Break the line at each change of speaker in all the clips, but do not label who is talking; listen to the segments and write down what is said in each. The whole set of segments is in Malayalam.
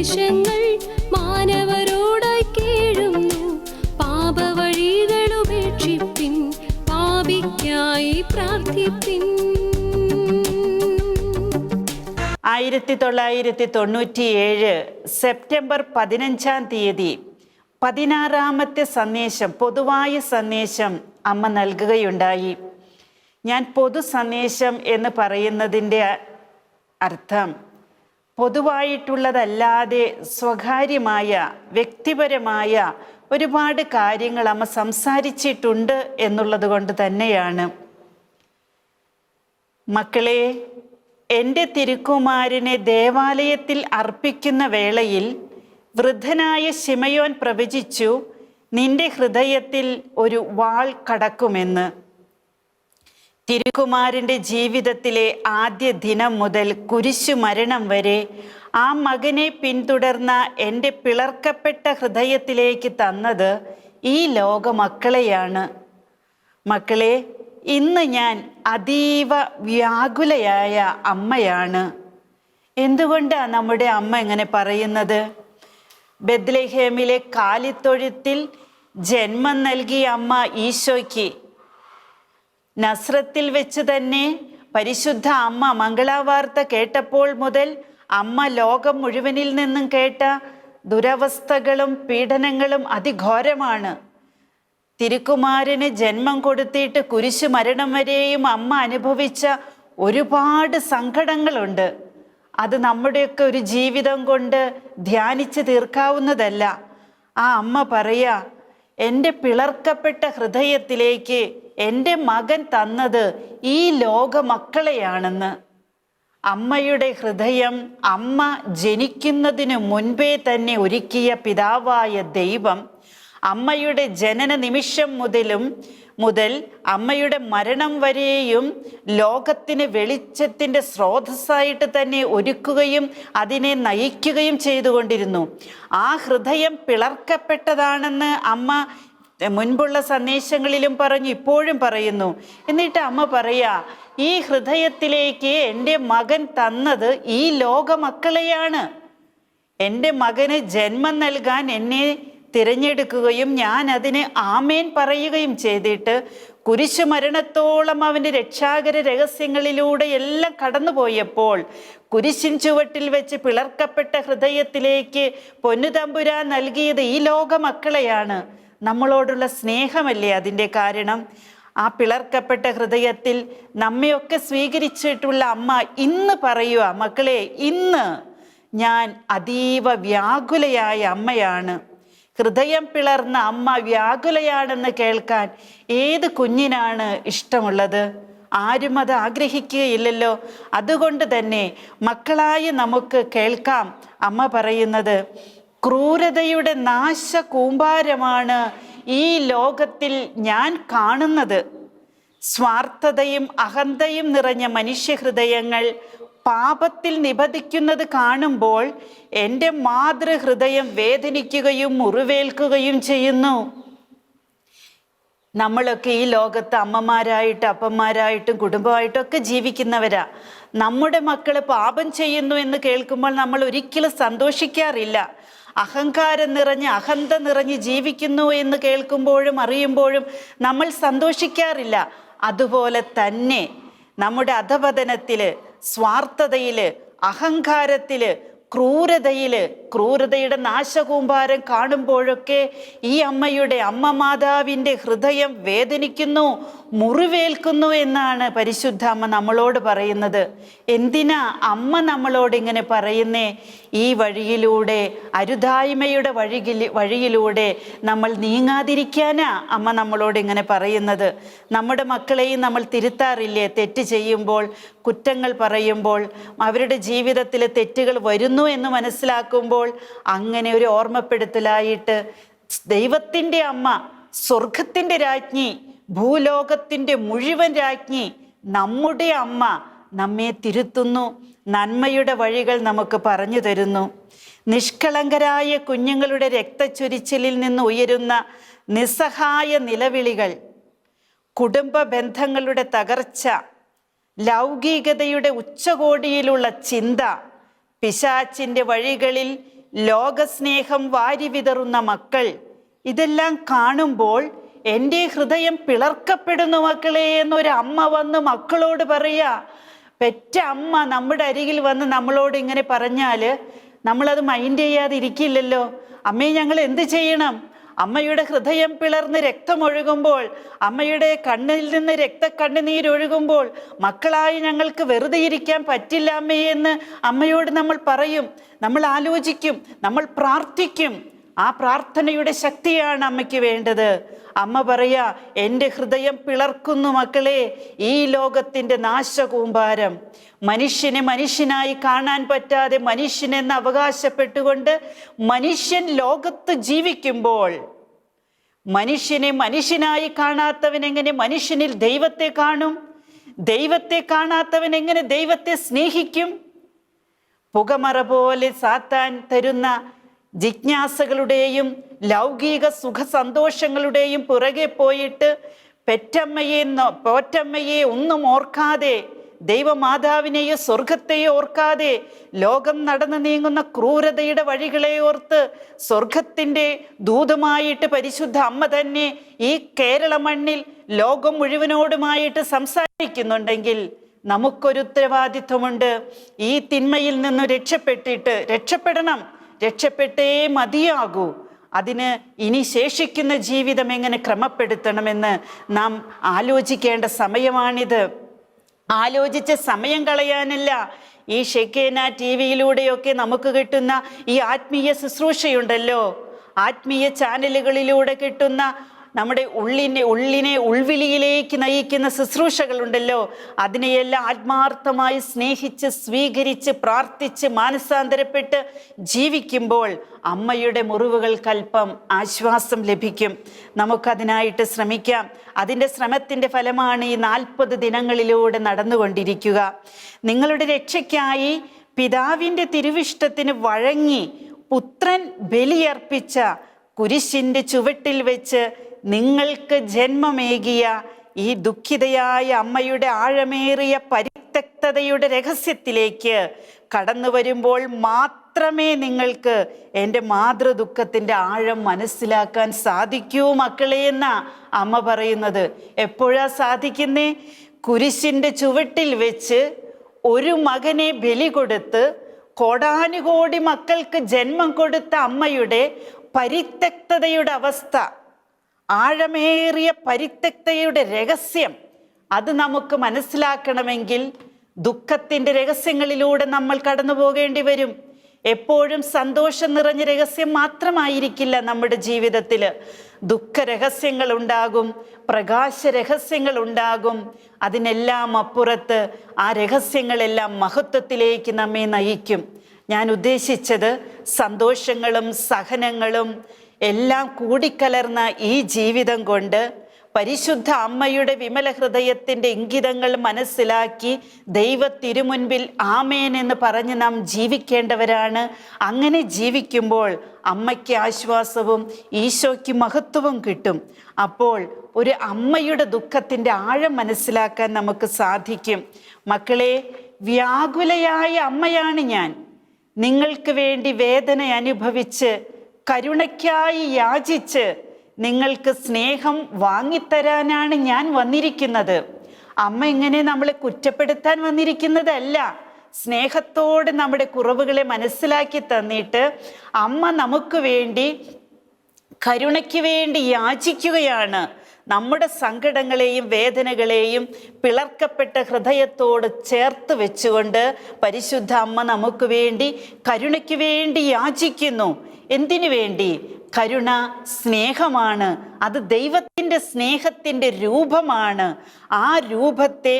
ഉപദേശങ്ങൾ മാനവരോടായി കേഴുന്നു. പാപവഴികൾ ഉപേക്ഷിപ്പിൻ പാപിക്കായി പ്രാർത്ഥിപ്പിൻ.
ആയിരത്തി തൊള്ളായിരത്തി തൊണ്ണൂറ്റിയേഴ് സെപ്റ്റംബർ പതിനഞ്ചാം തീയതി പതിനാറാമത്തെ സന്ദേശം പൊതുവായ സന്ദേശം അമ്മ നൽകുകയുണ്ടായി. ഞാൻ പൊതു സന്ദേശം എന്ന് പറയുന്നതിന്റെ അർത്ഥം പൊതുവായിട്ടുള്ളതല്ലാതെ സ്വകാര്യമായ വ്യക്തിപരമായ ഒരുപാട് കാര്യങ്ങൾ അമ്മ സംസാരിച്ചിട്ടുണ്ട് എന്നുള്ളത് കൊണ്ട് തന്നെയാണ്. മക്കളെ എന്റെ തിരുക്കുമാരനെ ദേവാലയത്തിൽ അർപ്പിക്കുന്ന വേളയിൽ വൃദ്ധനായ ശിമയോൻ പ്രവചിച്ചു നിന്റെ ഹൃദയത്തിൽ ഒരു വാൾ കടക്കുമെന്ന്. തിരുക്കുമാരന്റെ ജീവിതത്തിലെ ആദ്യ ദിനം മുതൽ കുരിശു മരണം വരെ ആ മകനെ പിന്തുടർന്ന എന്റെ പിളർക്കപ്പെട്ട ഹൃദയത്തിലേക്ക് തന്നത് ഈ ലോക മക്കളെയാണ്. മക്കളെ ഇന്ന് ഞാൻ അതീവ വ്യാകുലയായ അമ്മയാണ്. എന്തുകൊണ്ടാണ് നമ്മുടെ അമ്മ ഇങ്ങനെ പറയുന്നത്? ബദ്ലഹേമിലെ കാലിത്തൊഴുത്തിൽ ജന്മം നൽകിയ അമ്മ ഈശോയ്ക്ക് നസ്രത്തിൽ വെച്ച് തന്നെ പരിശുദ്ധ അമ്മ മംഗളാവാർത്ത കേട്ടപ്പോൾ മുതൽ അമ്മ ലോകം മുഴുവനിൽ നിന്നും കേട്ട ദുരവസ്ഥകളും പീഡനങ്ങളും അതിഘോരമാണ്. തിരുക്കുമാരന് ജന്മം കൊടുത്തിട്ട് കുരിശു മരണം വരെയും അമ്മ അനുഭവിച്ച ഒരുപാട് സങ്കടങ്ങളുണ്ട്. അത് നമ്മുടെയൊക്കെ ഒരു ജീവിതം കൊണ്ട് ധ്യാനിച്ച് തീർക്കാവുന്നതല്ല. ആ അമ്മ പറയാ എന്റെ പിളർക്കപ്പെട്ട ഹൃദയത്തിലേക്ക് എന്റെ മകൻ തന്നത് ഈ ലോക മക്കളെയാണെന്ന് അമ്മയുടെ ഹൃദയം അമ്മ ജനിക്കുന്നതിനു മുൻപേ തന്നെ ഒരുക്കിയ പിതാവായ ദൈവം അമ്മയുടെ ജനന നിമിഷം മുതലും മുതൽ അമ്മയുടെ മരണം വരെയും ലോകത്തിന് വെളിച്ചത്തിന്റെ സ്രോതസ്സായിട്ട് തന്നെ ഒരുക്കുകയും അതിനെ നയിക്കുകയും ചെയ്തുകൊണ്ടിരുന്നു. ആ ഹൃദയം പിളർക്കപ്പെട്ടതാണെന്ന് അമ്മ മുൻപുള്ള സന്ദേശങ്ങളിലും പറഞ്ഞു ഇപ്പോഴും പറയുന്നു. എന്നിട്ട് അമ്മ പറയാ ഈ ഹൃദയത്തിലേക്ക് എന്റെ മകൻ തന്നത് ഈ ലോകമക്കളെയാണ്. എന്റെ മകന് ജന്മം നൽകാൻ എന്നെ തിരഞ്ഞെടുക്കുകയും ഞാൻ അതിന് ആമേൻ പറയുകയും ചെയ്തിട്ട് കുരിശു മരണത്തോളം അവന്റെ രക്ഷാകര രഹസ്യങ്ങളിലൂടെ എല്ലാം കടന്നുപോയപ്പോൾ കുരിശിൻ ചുവട്ടിൽ വെച്ച് പിളർക്കപ്പെട്ട ഹൃദയത്തിലേക്ക് പൊന്നുതമ്പുരാൻ നൽകിയത് ഈ ലോക മക്കളെയാണ് നമ്മളോടുള്ള സ്നേഹമല്ലേ അതിന്റെ കാരണം? ആ പിളർക്കപ്പെട്ട ഹൃദയത്തിൽ നമ്മയൊക്കെ സ്വീകരിച്ചിട്ടുള്ള അമ്മ ഇന്ന് പറയുക മക്കളെ ഇന്ന് ഞാൻ അതീവ വ്യാകുലയായ അമ്മയാണ്. ഹൃദയം പിളർന്ന അമ്മ വ്യാകുലയാണെന്ന് കേൾക്കാൻ ഏത് കുഞ്ഞിനാണ് ഇഷ്ടമുള്ളത്? ആരും അത് ആഗ്രഹിക്കുകയില്ലല്ലോ. അതുകൊണ്ട് തന്നെ മക്കളായി നമുക്ക് കേൾക്കാം അമ്മ പറയുന്നത്. ക്രൂരതയുടെ നാശ കൂമ്പാരമാണ് ഈ ലോകത്തിൽ ഞാൻ കാണുന്നത്. സ്വാർത്ഥതയും അഹന്തയും നിറഞ്ഞ മനുഷ്യഹൃദയങ്ങൾ പാപത്തിൽ നിബന്ധിക്കുന്നത് കാണുമ്പോൾ എന്റെ മാതൃഹൃദയം വേദനിക്കുകയും മുറിവേൽക്കുകയും ചെയ്യുന്നു. നമ്മളൊക്കെ ഈ ലോകത്ത് അമ്മമാരായിട്ട് അപ്പന്മാരായിട്ടും കുടുംബമായിട്ടും ഒക്കെ ജീവിക്കുന്നവരാ. നമ്മുടെ മക്കൾ പാപം ചെയ്യുന്നു എന്ന് കേൾക്കുമ്പോൾ നമ്മൾ ഒരിക്കലും സന്തോഷിക്കാറില്ല. അഹങ്കാരം നിറഞ്ഞ് അഹന്ത നിറഞ്ഞ് ജീവിക്കുന്നു എന്ന് കേൾക്കുമ്പോഴും അറിയുമ്പോഴും നമ്മൾ സന്തോഷിക്കാറില്ല. അതുപോലെ തന്നെ നമ്മുടെ അധപതനത്തിൽ സ്വാർത്ഥതയിൽ അഹങ്കാരത്തിൽ ക്രൂരതയിൽ ക്രൂരതയുടെ നാശകൂമ്പാരം കാണുമ്പോഴൊക്കെ ഈ അമ്മയുടെ അമ്മ മാതാവിന്റെ ഹൃദയം വേദനിക്കുന്നു മുറിവേൽക്കുന്നു എന്നാണ് പരിശുദ്ധ അമ്മ നമ്മളോട് പറയുന്നത്. എന്തിനാ അമ്മ നമ്മളോട് ഇങ്ങനെ പറയുന്നേ? ഈ വഴിയിലൂടെ അരുതായ്മയുടെ വഴിയിൽ വഴിയിലൂടെ നമ്മൾ നീങ്ങാതിരിക്കാനാ അമ്മ നമ്മളോട് ഇങ്ങനെ പറയുന്നത്. നമ്മുടെ മക്കളെയും നമ്മൾ തിരുത്താറില്ലേ? തെറ്റ് ചെയ്യുമ്പോൾ കുറ്റങ്ങൾ പറയുമ്പോൾ അവരുടെ ജീവിതത്തിൽ തെറ്റുകൾ വരുന്നു എന്ന് മനസ്സിലാക്കുമ്പോൾ അങ്ങനെ ഒരു ഓർമ്മപ്പെടുത്തലായിട്ട് ദൈവത്തിന്റെ അമ്മ സ്വർഗത്തിന്റെ രാജ്ഞി ഭൂലോകത്തിന്റെ മുഴുവൻ രാജ്ഞി നമ്മുടെ അമ്മ നമ്മെ തിരുത്തുന്നു. നന്മയുടെ വഴികൾ നമുക്ക് പറഞ്ഞു തരുന്നു. നിഷ്കളങ്കരായ കുഞ്ഞുങ്ങളുടെ രക്തച്ചൊരിച്ചിലിൽ നിന്ന് ഉയരുന്ന നിസ്സഹായ നിലവിളികൾ കുടുംബ ബന്ധങ്ങളുടെ തകർച്ച ലൗകികതയുടെ ഉച്ചകോടിയിലുള്ള ചിന്ത പിശാച്ചിന്റെ വഴികളിൽ ലോകസ്നേഹം വാരിവിതറുന്ന മക്കൾ. ഇതെല്ലാം കാണുമ്പോൾ എന്റെ ഹൃദയം പിളർക്കപ്പെടുന്നു മക്കളെ എന്നൊരു അമ്മ വന്ന് മക്കളോട് പറയുക പെറ്റ അമ്മ നമ്മുടെ അരികിൽ വന്ന് നമ്മളോട് ഇങ്ങനെ പറഞ്ഞാൽ നമ്മളത് മൈൻഡ് ചെയ്യാതിരിക്കില്ലല്ലോ. അമ്മയെ ഞങ്ങൾ എന്ത് ചെയ്യണം? അമ്മയുടെ ഹൃദയം പിളർന്ന് രക്തമൊഴുകുമ്പോൾ അമ്മയുടെ കണ്ണിൽ നിന്ന് രക്തക്കണ്ണുനീരൊഴുകുമ്പോൾ മക്കളായി ഞങ്ങൾക്ക് വെറുതെ ഇരിക്കാൻ പറ്റില്ല അമ്മയെന്ന് അമ്മയോട് നമ്മൾ പറയും. നമ്മൾ ആലോചിക്കും. നമ്മൾ പ്രാർത്ഥിക്കും. ആ പ്രാർത്ഥനയുടെ ശക്തിയാണ് അമ്മയ്ക്ക് വേണ്ടത്. അമ്മ പറയാ എന്റെ ഹൃദയം പിളർക്കുന്നു മക്കളെ ഈ ലോകത്തിന്റെ നാശകൂമ്പാരം. മനുഷ്യനെ മനുഷ്യനായി കാണാൻ പറ്റാതെ മനുഷ്യനെന്ന് അവകാശപ്പെട്ടുകൊണ്ട് മനുഷ്യൻ ലോകത്ത് ജീവിക്കുമ്പോൾ മനുഷ്യനെ മനുഷ്യനായി കാണാത്തവൻ എങ്ങനെ മനുഷ്യനിൽ ദൈവത്തെ കാണും? ദൈവത്തെ കാണാത്തവൻ എങ്ങനെ ദൈവത്തെ സ്നേഹിക്കും? പുകമറ പോലെ സാത്താൻ തരുന്ന ജിജ്ഞാസകളുടെയും ലൗകിക സുഖ സന്തോഷങ്ങളുടെയും പുറകെ പോയിട്ട് പെറ്റമ്മയെ പോറ്റമ്മയെ ഒന്നും ഓർക്കാതെ ദൈവമാതാവിനെയോ സ്വർഗത്തെയോ ഓർക്കാതെ ലോകം നടന്നു നീങ്ങുന്ന ക്രൂരതയുടെ വഴികളെ ഓർത്ത് സ്വർഗത്തിന്റെ ദൂതമായിട്ട് പരിശുദ്ധ അമ്മ തന്നെ ഈ കേരള മണ്ണിൽ ലോകം മുഴുവനോടുമായിട്ട് സംസാരിക്കുന്നുണ്ടെങ്കിൽ നമുക്കൊരു ഉത്തരവാദിത്വമുണ്ട് ഈ തിന്മയിൽ നിന്ന് രക്ഷപ്പെട്ടിട്ട് രക്ഷപ്പെടണം. രക്ഷപ്പെട്ടേ മതിയാകൂ. അതിന് ഇനി ശേഷിക്കുന്ന ജീവിതം എങ്ങനെ ക്രമപ്പെടുത്തണമെന്ന് നാം ആലോചിക്കേണ്ട സമയമാണിത്. ആലോചിച്ച് സമയം കളയാനല്ല ഈ ഷെക്കേന ടി വിയിലൂടെയൊക്കെ നമുക്ക് കിട്ടുന്ന ഈ ആത്മീയ ശുശ്രൂഷയുണ്ടല്ലോ. ആത്മീയ ചാനലുകളിലൂടെ കിട്ടുന്ന നമ്മുടെ ഉള്ളിനെ ഉള്ളിനെ ഉൾവിളിയിലേക്ക് നയിക്കുന്ന ശുശ്രൂഷകളുണ്ടല്ലോ. അതിനെയെല്ലാം ആത്മാർത്ഥമായി സ്നേഹിച്ച് സ്വീകരിച്ച് പ്രാർത്ഥിച്ച് മാനസാന്തരപ്പെട്ട് ജീവിക്കുമ്പോൾ അമ്മയുടെ മുറിവുകൾക്കല്പം ആശ്വാസം ലഭിക്കും. നമുക്കതിനായിട്ട് ശ്രമിക്കാം. അതിന്റെ ശ്രമത്തിന്റെ ഫലമാണ് ഈ നാൽപ്പത് ദിനങ്ങളിലൂടെ നടന്നുകൊണ്ടിരിക്കുക. നിങ്ങളുടെ രക്ഷയ്ക്കായി പിതാവിന്റെ തിരുവിഷ്ടത്തിന് വഴങ്ങി പുത്രൻ ബലിയർപ്പിച്ച കുരിശിന്റെ ചുവട്ടിൽ വെച്ച് നിങ്ങൾക്ക് ജന്മമേകിയ ഈ ദുഃഖിതയായ അമ്മയുടെ ആഴമേറിയ പരിത്യക്തതയുടെ രഹസ്യത്തിലേക്ക് കടന്നു വരുമ്പോൾ മാത്രമേ നിങ്ങൾക്ക് എന്റെ മാതൃദുഃഖത്തിന്റെ ആഴം മനസ്സിലാക്കാൻ സാധിക്കൂ മക്കളെ എന്ന അമ്മ പറയുന്നത്. എപ്പോഴാ സാധിക്കുന്നേ? കുരിശിന്റെ ചുവട്ടിൽ വെച്ച് ഒരു മകനെ ബലി കൊടുത്ത് കോടാനുകോടി മക്കൾക്ക് ജന്മം കൊടുത്ത അമ്മയുടെ പരിത്യക്തതയുടെ അവസ്ഥ. ആഴമേറിയ പരിത്യക്തയുടെ രഹസ്യം അത് നമുക്ക് മനസ്സിലാക്കണമെങ്കിൽ ദുഃഖത്തിന്റെ രഹസ്യങ്ങളിലൂടെ നമ്മൾ കടന്നു പോകേണ്ടി വരും. എപ്പോഴും സന്തോഷം നിറഞ്ഞ രഹസ്യം മാത്രമായിരിക്കില്ല നമ്മുടെ ജീവിതത്തിൽ. ദുഃഖ രഹസ്യങ്ങൾ ഉണ്ടാകും പ്രകാശ രഹസ്യങ്ങൾ ഉണ്ടാകും. അതിനെല്ലാം അപ്പുറത്ത് ആ രഹസ്യങ്ങളെല്ലാം മഹത്വത്തിലേക്ക് നമ്മെ നയിക്കും. ഞാൻ ഉദ്ദേശിച്ചത് സന്തോഷങ്ങളും സഹനങ്ങളും എല്ലാം കൂടിക്കലർന്ന ഈ ജീവിതം കൊണ്ട് പരിശുദ്ധ അമ്മയുടെ വിമല ഹൃദയത്തിന്റെ ഇംഗിതങ്ങൾ മനസ്സിലാക്കി ദൈവ തിരുമുൻപിൽ ആമേൻ എന്ന് പറഞ്ഞ് നാം ജീവിക്കേണ്ടവരാണ്. അങ്ങനെ ജീവിക്കുമ്പോൾ അമ്മയ്ക്ക് ആശ്വാസവും ഈശോയ്ക്ക് മഹത്വവും കിട്ടും. അപ്പോൾ ഒരു അമ്മയുടെ ദുഃഖത്തിന്റെ ആഴം മനസ്സിലാക്കാൻ നമുക്ക് സാധിക്കും. മക്കളെ വ്യാകുലയായ അമ്മയാണ് ഞാൻ. നിങ്ങൾക്ക് വേണ്ടി വേദന അനുഭവിച്ച് കരുണയ്ക്കായി യാചിച്ച് നിങ്ങൾക്ക് സ്നേഹം വാങ്ങിത്തരാനാണ് ഞാൻ വന്നിരിക്കുന്നത്. അമ്മ ഇങ്ങനെ നമ്മളെ കുറ്റപ്പെടുത്താൻ വന്നിരിക്കുന്നതല്ല. സ്നേഹത്തോടെ നമ്മുടെ കുറവുകളെ മനസ്സിലാക്കി തന്നിട്ട് അമ്മ നമുക്ക് വേണ്ടി കരുണയ്ക്ക് വേണ്ടി യാചിക്കുകയാണ്. നമ്മുടെ സങ്കടങ്ങളെയും വേദനകളെയും പിളർക്കപ്പെട്ട ഹൃദയത്തോട് ചേർത്ത് വെച്ചുകൊണ്ട് പരിശുദ്ധ അമ്മ നമുക്ക് വേണ്ടി കരുണയ്ക്ക് വേണ്ടി യാചിക്കുന്നു. എന്തിനു വേണ്ടി? കരുണ സ്നേഹമാണ്. അത് ദൈവത്തിന്റെ സ്നേഹത്തിന്റെ രൂപമാണ്. ആ രൂപത്തെ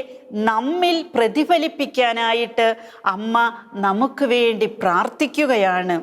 നമ്മിൽ പ്രതിഫലിപ്പിക്കാനായിട്ട് അമ്മ നമുക്ക് വേണ്ടി പ്രാർത്ഥിക്കുകയാണ്.